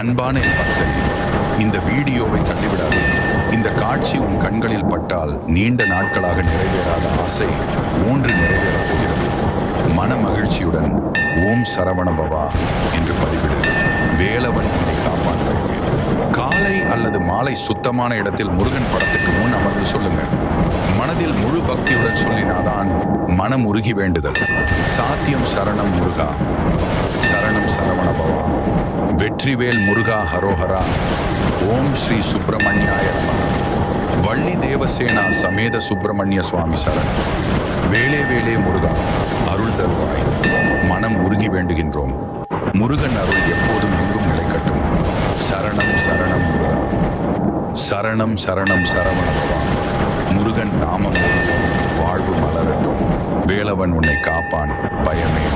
அன்பான என் இந்த வீடியோவை தள்ளிவிடாது. இந்த காட்சி உன் கண்களில் பட்டால் நீண்ட நாட்களாக நிறைவேறாத ஆசை மூன்று நிறைவேறப் போகிறது. மன மகிழ்ச்சியுடன் ஓம் சரவண பவா என்று பதிவிடு. வேலவன் உன்னை காப்பான் காலை அல்லது மாலை சுத்தமான இடத்தில் முருகன் படத்துக்கு முன் அமர்ந்து சொல்லுங்க. மனதில் முழு பக்தியுடன் சொல்லினாதான் மனம் உருகி வேண்டுதல். சாத்தியம் சரணம் முருகா. வெற்றிவேல் முருகா ஹரோஹரா. ஓம் ஸ்ரீ சுப்பிரமணியாய வள்ளி தேவசேனா சமேத சுப்பிரமணிய சுவாமி சரண். வேளே வேளே முருகா அருள் தருவாய். மனம் உருகி வேண்டுகின்றோம். முருகன் அருள் எப்போதும் எங்கும் நிலைக்கட்டும். சரணம் சரணம் முருகா. சரணம் சரணம் சரவண முருகன் நாமம் வாழ்வு மலரட்டும். வேலவன் உன்னை காப்பான் பயமே.